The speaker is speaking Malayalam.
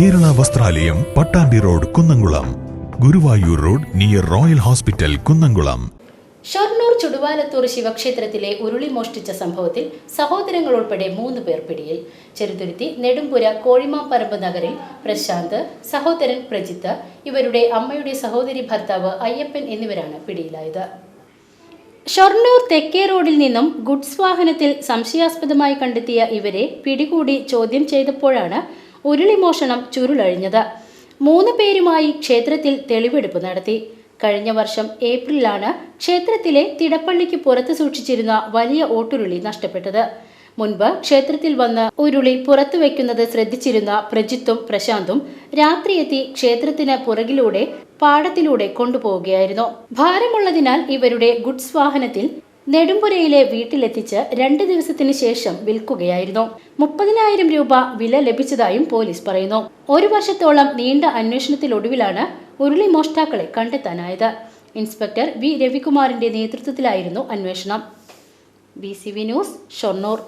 ദേവാലയം Pattambi road Kunnamkulam. Guruvayur road near Royal Hospital Kunnamkulam. Shoranur Chuduvalathur ശിവക്ഷേത്രത്തിലെ ഉരുളി മോഷ്ടിച്ച സംഭവത്തിൽ സഹോദരങ്ങൾ ഉൾപ്പെടെ മൂന്ന് പേർ പിടിയിൽ. ചെറുതുരുത്തി നെടുമ്പുര കോഴിമാമ്പറമ്പ് നഗറിൽ പ്രശാന്ത് സഹോദരൻ പ്രജിത്ത് ഇവരുടെ അമ്മയുടെ സഹോദരി ഭർത്താവ് അയ്യപ്പൻ എന്നിവരാണ് പിടിയിലായത്. ഷൊർണൂർ തെക്കേ റോഡിൽ നിന്നും ഗുഡ്സ് വാഹനത്തിൽ സംശയാസ്പദമായി കണ്ടെത്തിയ ഇവരെ പിടികൂടി ചോദ്യം ചെയ്തപ്പോഴാണ് ഉരുളി മോഷണം ചുരുളഴിഞ്ഞത്. മൂന്ന് പേരുമായി ക്ഷേത്രത്തിൽ തെളിവെടുപ്പ് നടത്തി. കഴിഞ്ഞ വർഷം ഏപ്രിലാണ് ക്ഷേത്രത്തിലെ തിടപ്പള്ളിക്ക് പുറത്ത് സൂക്ഷിച്ചിരുന്ന വലിയ ഓട്ടുരുളി നഷ്ടപ്പെട്ടത്. മുൻപ് ക്ഷേത്രത്തിൽ വന്ന് ഉരുളി പുറത്തു വയ്ക്കുന്നത് ശ്രദ്ധിച്ചിരുന്ന പ്രജിത്തും പ്രശാന്തും രാത്രിയെത്തി ക്ഷേത്രത്തിന് പുറകിലൂടെ പാടത്തിലൂടെ കൊണ്ടുപോവുകയായിരുന്നു. ഭാരമുള്ളതിനാൽ ഇവരുടെ ഗുഡ്സ് വാഹനത്തിൽ നെടുമ്പുരയിലെ വീട്ടിലെത്തിച്ച് രണ്ട് ദിവസത്തിന് ശേഷം വിൽക്കുകയായിരുന്നു. മുപ്പതിനായിരം രൂപ വില ലഭിച്ചതായും പോലീസ് പറയുന്നു. ഒരു വർഷത്തോളം നീണ്ട അന്വേഷണത്തിലൊടുവിലാണ് ഉരുളി മോഷ്ടാക്കളെ കണ്ടെത്താനായത്. ഇൻസ്പെക്ടർ വി രവികുമാറിന്റെ നേതൃത്വത്തിലായിരുന്നു അന്വേഷണം. B News Shoranur.